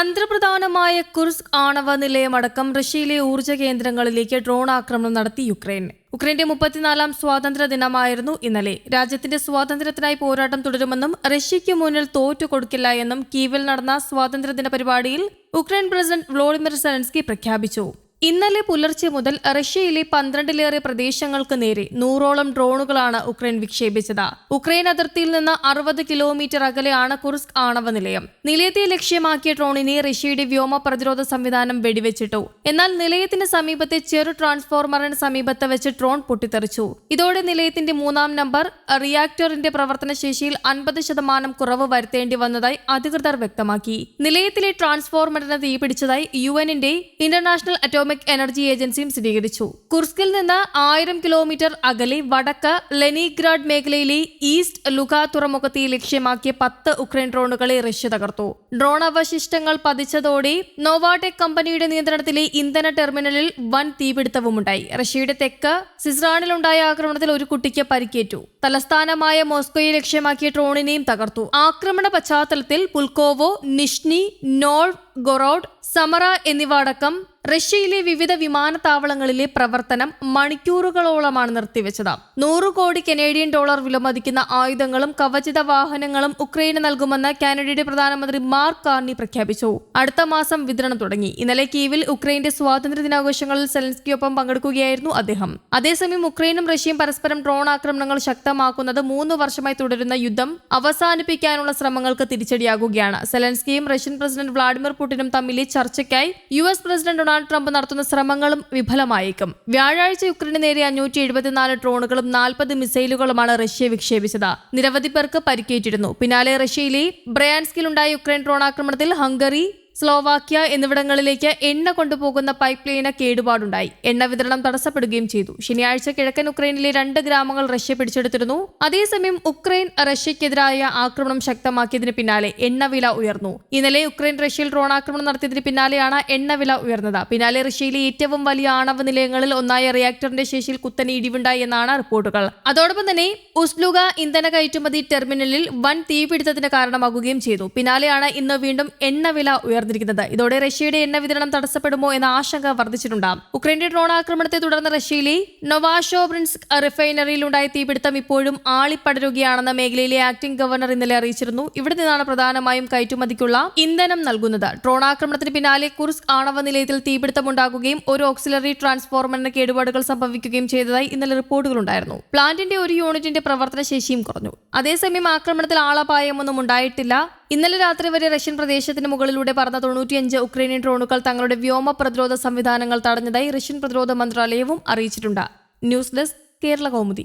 തന്ത്രപ്രധാനമായ കുർസ്ക് ആണവ നിലയമടക്കം റഷ്യയിലെ ഊർജ കേന്ദ്രങ്ങളിലേക്ക് ഡ്രോൺ ആക്രമണം നടത്തി യുക്രൈൻ ഉക്രൈന്റെ മുപ്പത്തിനാലാം സ്വാതന്ത്ര്യ ദിനമായിരുന്നു ഇന്നലെ. രാജ്യത്തിന്റെ സ്വാതന്ത്ര്യത്തിനായി പോരാട്ടം തുടരുമെന്നും റഷ്യയ്ക്ക് മുന്നിൽ തോറ്റു കൊടുക്കില്ല എന്നും കീവിൽ നടന്ന സ്വാതന്ത്ര്യദിന പരിപാടിയിൽ ഉക്രൈൻ പ്രസിഡന്റ് വ്ളോഡിമിർ സെലൻസ്കി പ്രഖ്യാപിച്ചു. ഇന്നലെ പുലർച്ചെ മുതൽ റഷ്യയിലെ പന്ത്രണ്ടിലേറെ പ്രദേശങ്ങൾക്ക് നേരെ നൂറോളം ഡ്രോണുകളാണ് ഉക്രൈൻ വിക്ഷേപിച്ചത്. ഉക്രൈൻ അതിർത്തിയിൽ നിന്ന് അറുപത് കിലോമീറ്റർ അകലെയാണ് കുർസ്ക് ആണവ നിലയം. നിലയത്തെ ലക്ഷ്യമാക്കിയ ഡ്രോണിനെ റഷ്യയുടെ വ്യോമ പ്രതിരോധ സംവിധാനം വെടിവെച്ചിട്ടു. എന്നാൽ നിലയത്തിന് സമീപത്തെ ചെറു ട്രാൻസ്ഫോർമറിന് സമീപത്ത് വെച്ച് ഡ്രോൺ പൊട്ടിത്തെറിച്ചു. ഇതോടെ നിലയത്തിന്റെ മൂന്നാം നമ്പർ റിയാക്ടറിന്റെ പ്രവർത്തന ശേഷിയിൽ അൻപത് ശതമാനം കുറവ് വരുത്തേണ്ടി വന്നതായി അധികൃതർ വ്യക്തമാക്കി. നിലയത്തിലെ ട്രാൻസ്ഫോർമറിന് തീപിടിച്ചതായി യു എന്നിന്റെ ഇന്റർനാഷണൽ അറ്റോമിക് എനർജി ഏജൻസിയും സ്ഥിരീകരിച്ചു. കുർസ്കിൽ നിന്ന് ആയിരം കിലോമീറ്റർ അകലെ വടക്ക് ലെനിഗ്രാഡ് മേഖലയിലെ ഈസ്റ്റ് ലുഗ തുറമുഖത്തെ ലക്ഷ്യമാക്കിയ പത്ത് ഉക്രൈൻ ഡ്രോണുകളെ റഷ്യ തകർത്തു. ഡ്രോൺ അവശിഷ്ടങ്ങൾ പതിച്ചതോടെ നോവാടെക് കമ്പനിയുടെ നിയന്ത്രണത്തിലെ ഇന്ധന ടെർമിനലിൽ വൻ തീപിടുത്തവുമുണ്ടായി. റഷ്യയുടെ തെക്ക് സിസ്രാണിലുണ്ടായ ആക്രമണത്തിൽ ഒരു കുട്ടിക്ക് പരിക്കേറ്റു. തലസ്ഥാനമായ മോസ്കോയെ ലക്ഷ്യമാക്കിയ ഡ്രോണിനെയും തകർത്തു. ആക്രമണ പശ്ചാത്തലത്തിൽ പുൽക്കോവോ നിഷ്നി നോൾ ഗൊറോഡ് സമറ എന്നിവ അടക്കം റഷ്യയിലെ വിവിധ വിമാനത്താവളങ്ങളിലെ പ്രവർത്തനം മണിക്കൂറുകളോളമാണ് നിർത്തിവെച്ചത്. നൂറ് കോടി കനേഡിയൻ ഡോളർ വിലമതിക്കുന്ന ആയുധങ്ങളും കവചിത വാഹനങ്ങളും ഉക്രൈന് നൽകുമെന്ന് കാനഡയുടെ പ്രധാനമന്ത്രി മാർക്ക് കാർണി പ്രഖ്യാപിച്ചു. അടുത്ത മാസം വിതരണം തുടങ്ങി. ഇന്നലെ കീവിൽ ഉക്രൈന്റെ സ്വാതന്ത്ര്യ ദിനാഘോഷങ്ങളിൽ സെലൻസ്കിയൊപ്പം പങ്കെടുക്കുകയായിരുന്നു അദ്ദേഹം. അതേസമയം ഉക്രൈനും റഷ്യയും പരസ്പരം ഡ്രോൺ ആക്രമണങ്ങൾ ശക്തമാക്കുന്നത് മൂന്ന് വർഷമായി തുടരുന്ന യുദ്ധം അവസാനിപ്പിക്കാനുള്ള ശ്രമങ്ങൾക്ക് തിരിച്ചടിയാകുകയാണ്. സെലൻസ്കിയും റഷ്യൻ പ്രസിഡന്റ് വ്ളാഡിമിർ പുടിനും തമ്മിലെ ചർച്ചയ്ക്കായി U S president Donald Trump നടത്തുന്ന ശ്രമങ്ങളും വിഫലമായേക്കും. വ്യാഴാഴ്ച യുക്രൈന് നേരെ അഞ്ഞൂറ്റി എഴുപത്തിനാല് ഡ്രോണുകളും നാൽപ്പത് മിസൈലുകളുമാണ് റഷ്യ വിക്ഷേപിച്ചത്. നിരവധി പേർക്ക് പരിക്കേറ്റിരുന്നു. പിന്നാലെ റഷ്യയിലെ ബ്രയാൻസ്കിലുണ്ടായ യുക്രൈൻ ഡ്രോൺ ആക്രമണത്തിൽ ഹംഗറി സ്ലോവാക്യ എന്നിവിടങ്ങളിലേക്ക് എണ്ണ കൊണ്ടുപോകുന്ന പൈപ്പ് ലൈന് കേടുപാടുണ്ടായി. എണ്ണ വിതരണം തടസ്സപ്പെടുകയും ചെയ്തു. ശനിയാഴ്ച കിഴക്കൻ ഉക്രൈനിലെ രണ്ട് ഗ്രാമങ്ങൾ റഷ്യ പിടിച്ചെടുത്തിരുന്നു. അതേസമയം ഉക്രൈൻ റഷ്യക്കെതിരായ ആക്രമണം ശക്തമാക്കിയതിന് പിന്നാലെ എണ്ണവില ഉയർന്നു. ഇന്നലെ ഉക്രൈൻ റഷ്യയിൽ ഡ്രോൺ ആക്രമണം നടത്തിയതിന് പിന്നാലെയാണ് എണ്ണവില ഉയർന്നത്. പിന്നാലെ റഷ്യയിലെ ഏറ്റവും വലിയ ആണവ നിലയങ്ങളിൽ ഒന്നായ റിയാക്ടറിന്റെ ശേഷിയിൽ കുത്തനെ ഇടിവുണ്ടായി എന്നാണ് റിപ്പോർട്ടുകൾ. അതോടൊപ്പം തന്നെ ഉസ്ലുഗ ഇന്ധന കയറ്റുമതി ടെർമിനലിൽ വൻ തീപിടുത്തത്തിന് കാരണമാകുകയും ചെയ്തു. പിന്നാലെയാണ് ഇന്ന് വീണ്ടും എണ്ണവില ഉയർന്നിരിക്കുന്നത് ഇതോടെ റഷ്യയുടെ എണ്ണ വിതരണം തടസ്സപ്പെടുമോ എന്ന ആശങ്ക വർദ്ധിച്ചിട്ടുണ്ട്. ഉക്രൈന്റെ ഡ്രോൺ ആക്രമണത്തെ തുടർന്ന് റഷ്യയിലെ നൊവാഷോബ്രിൻസ്ക് റിഫൈനറിയിലുണ്ടായ തീപിടുത്തം ഇപ്പോഴും ആളിപ്പടരുകയാണെന്ന് മേഖലയിലെ ആക്ടിംഗ് ഗവർണർ ഇന്നലെ അറിയിച്ചിരുന്നു. ഇവിടെ നിന്നാണ് പ്രധാനമായും കയറ്റുമതിക്കുള്ള ഇന്ധനം നൽകുന്നത്. ഡ്രോൺ ആക്രമണത്തിന് പിന്നാലെ കുർസ്ക് ആണവ നിലയത്തിൽ തീപിടുത്തമുണ്ടാകുകയും ഒരു ഓക്സിലറി ട്രാൻസ്ഫോർമറിന് കേടുപാടുകൾ സംഭവിക്കുകയും ചെയ്തതായി ഇന്നലെ റിപ്പോർട്ടുകളുണ്ടായിരുന്നു. പ്ലാന്റിന്റെ ഒരു യൂണിറ്റിന്റെ പ്രവർത്തന ശേഷിയും കുറഞ്ഞു. അതേസമയം ആക്രമണത്തിൽ ആളപായമൊന്നും ഉണ്ടായിട്ടില്ല. ഇന്നലെ രാത്രി വരെ റഷ്യൻ പ്രദേശത്തിന് മുകളിലൂടെ പറന്ന തൊണ്ണൂറ്റിയഞ്ച് ഉക്രൈനിയൻ ഡ്രോണുകൾ തങ്ങളുടെ വ്യോമ പ്രതിരോധ സംവിധാനങ്ങൾ തടഞ്ഞതായി റഷ്യൻ പ്രതിരോധ മന്ത്രാലയവും അറിയിച്ചിട്ടുണ്ട്. News desk Kerala Kaumudi.